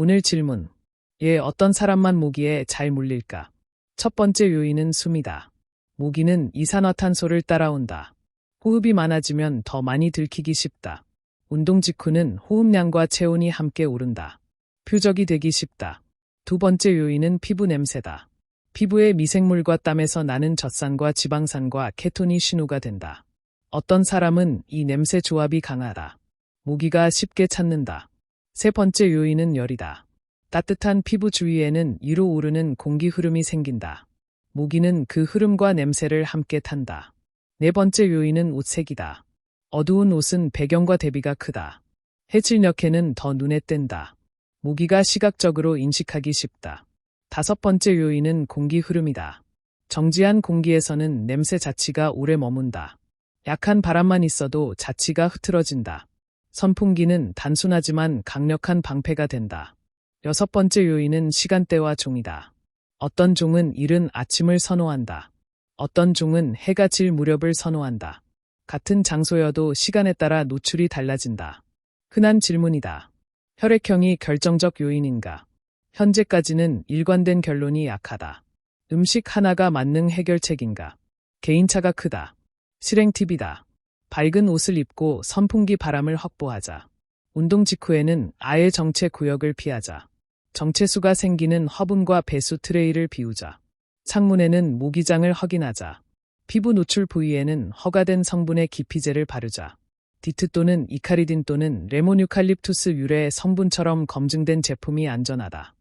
오늘 질문. 얘 어떤 사람만 모기에 잘 물릴까? 첫 번째 요인은 숨이다. 모기는 이산화탄소를 따라온다. 호흡이 많아지면 더 많이 들키기 쉽다. 운동 직후는 호흡량과 체온이 함께 오른다. 표적이 되기 쉽다. 두 번째 요인은 피부 냄새다. 피부의 미생물과 땀에서 나는 젖산과 지방산과 케톤이 신호가 된다. 어떤 사람은 이 냄새 조합이 강하다. 모기가 쉽게 찾는다. 세 번째 요인은 열이다. 따뜻한 피부 주위에는 위로 오르는 공기 흐름이 생긴다. 모기는 그 흐름과 냄새를 함께 탄다. 네 번째 요인은 옷색이다. 어두운 옷은 배경과 대비가 크다. 해질녘에는 더 눈에 띈다. 모기가 시각적으로 인식하기 쉽다. 다섯 번째 요인은 공기 흐름이다. 정지한 공기에서는 냄새 자치가 오래 머문다. 약한 바람만 있어도 자치가 흐트러진다. 선풍기는 단순하지만 강력한 방패가 된다. 여섯 번째 요인은 시간대와 종이다. 어떤 종은 이른 아침을 선호한다. 어떤 종은 해가 질 무렵을 선호한다. 같은 장소여도 시간에 따라 노출이 달라진다. 흔한 질문이다. 혈액형이 결정적 요인인가? 현재까지는 일관된 결론이 약하다. 음식 하나가 만능 해결책인가? 개인차가 크다. 실행 팁이다. 밝은 옷을 입고 선풍기 바람을 확보하자. 운동 직후에는 아예 정체 구역을 피하자. 정체수가 생기는 화분과 배수 트레이를 비우자. 창문에는 모기장을 확인하자. 피부 노출 부위에는 허가된 성분의 기피제를 바르자. 디트 또는 이카리딘 또는 레몬유칼립투스 유래의 성분처럼 검증된 제품이 안전하다.